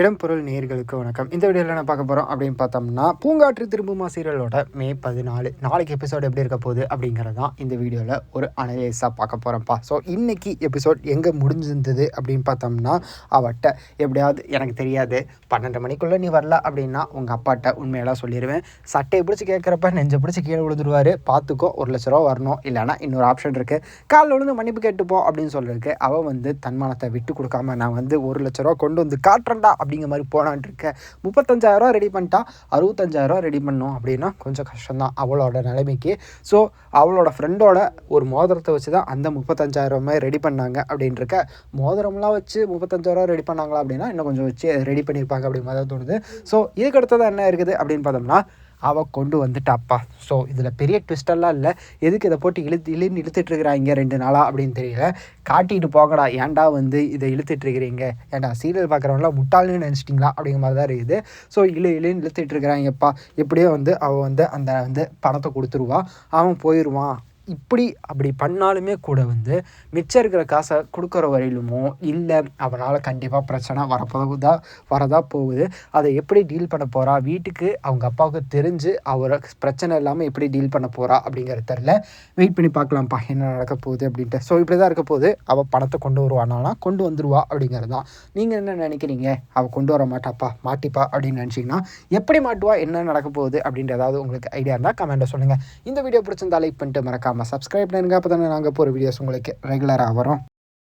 இடம்பொருள் நேர்களுக்கு வணக்கம். இந்த வீடியோவில் என்ன பார்க்க போகிறோம் அப்படின்னு பார்த்தோம்னா பூங்காற்று திரும்புமா சீரியலோட மே பதினாலு நாளைக்கு எபிசோடு எப்படி இருக்க போகுது அப்படிங்கிறது தான் இந்த வீடியோவில் ஒரு அனலைஸாக பார்க்க போகிறோம்ப்பா ஸோ இன்றைக்கி எபிசோட் எங்கே முடிஞ்சிருந்தது அப்படின்னு பார்த்தோம்னா அவட்ட எப்படியாவது எனக்கு தெரியாது. பன்னெண்டு மணிக்குள்ளே நீ வரல அப்படின்னா உங்கள் அப்பாட்ட உண்மையெல்லாம் சொல்லிடுவேன் சட்டையை பிடிச்சி கேட்குறப்ப நெஞ்சை பிடிச்சி கீழே விழுந்துருவார். பார்த்துக்கோ ஒரு லட்ச ரூபா வரணும். இல்லைனா இன்னொரு ஆப்ஷன் இருக்குது காலில் விழுந்து மன்னிப்பு கேட்டுப்போம் அப்படின்னு சொல்லியிருக்கு அவள் வந்து தன்மானத்தை விட்டு கொடுக்காம நான் வந்து ஒரு லட்ச ரூபா கொண்டு வந்து காட்டுறேன்டா அப்படிங்கிற மாதிரி போனான்ட்டு இருக்கேன் முப்பத்தஞ்சாயிரரூவா ரெடி பண்ணிட்டா அறுபத்தஞ்சாயிரரூவா ரெடி பண்ணோம் அப்படின்னா கொஞ்சம் கஷ்டம்தான் அவளோட நிலைமைக்கு. ஸோ அவளோட ஃப்ரெண்டோட ஒரு மோதிரத்தை வச்சு தான் அந்த முப்பத்தஞ்சாயிரமே ரெடி பண்ணாங்க அப்படின்ட்டுருக்க மோதிரம்லாம் வச்சு முப்பத்தஞ்சாயிரரூவா ரெடி பண்ணாங்களா அப்படின்னா இன்னும் கொஞ்சம் வச்சு ரெடி பண்ணியிருப்பாங்க அப்படிங்கிற மாதிரி தான் தோணுது. ஸோ இதுக்கு அடுத்தது என்ன இருக்குது அப்படின்னு பார்த்தோம்னா அவள் கொண்டு வந்துட்டாப்பா. ஸோ இதில் பெரிய ட்விஸ்டெல்லாம் இல்லை. எதுக்கு இதை போட்டு இழுத்து இழுன்னு இழுத்துட்ருக்குறாங்க ரெண்டு நாளாக அப்படின்னு தெரியல. காட்டிட்டு போகடா ஏன்டா வந்து இதை இழுத்துட்ருக்கிறீங்க ஏன்டா சீரியல் பார்க்குறவங்களாம் முட்டாள்னு நினச்சிட்டிங்களா? அப்படிங்கிற மாதிரி தான் இருக்குது. ஸோ இழு இழுன்னு இழுத்துட்டு இருக்கிறாங்கப்பா. எப்படியோ வந்து அவள் வந்து அந்த வந்து பணத்தை கொடுத்துருவா. அவன் போயிடுவான் இப்படி அப்படி பண்ணாலுமே கூட வந்து மிச்சம் இருக்கிற காசை கொடுக்குற வரையிலுமோ இல்லை அவனால் கண்டிப்பாக பிரச்சனை வரப்போகுதா வரதா போகுது. அதை எப்படி டீல் பண்ண போகிறா வீட்டுக்கு அவங்க அப்பாவுக்கு தெரிஞ்சு அவரை பிரச்சனை இல்லாமல் எப்படி டீல் பண்ண போகிறா அப்படிங்கிறது தெரில வெயிட் பண்ணி பார்க்கலாம்ப்பா என்ன நடக்க போகுது அப்படின்ட்டு. ஸோ இப்படி தான் இருக்க போகுது. அவள் பணத்தை கொண்டு வருவானானா கொண்டு வந்துடுவா அப்படிங்கிறது தான். நீங்கள் என்ன நினைக்கிறீங்க? அவள் கொண்டு வர மாட்டாப்பா மாட்டிப்பா அப்படின்னு நினச்சிங்கன்னா எப்படி மாட்டுவா? என்ன நடக்க போகுது? அப்படின்ற ஏதாவது உங்களுக்கு ஐடியா இருந்தால் கமெண்ட்டை சொல்லுங்கள் இந்த வீடியோ பிடிச்சிருந்தா லைக் பண்ணிட்டு மறக்காமல் சப்ஸ்கிரைப் பண்ணுங்க. அப்போ தானே நாங்கள் போகிற வீடியோஸ் உங்களுக்கு ரெகுலராக வரும்.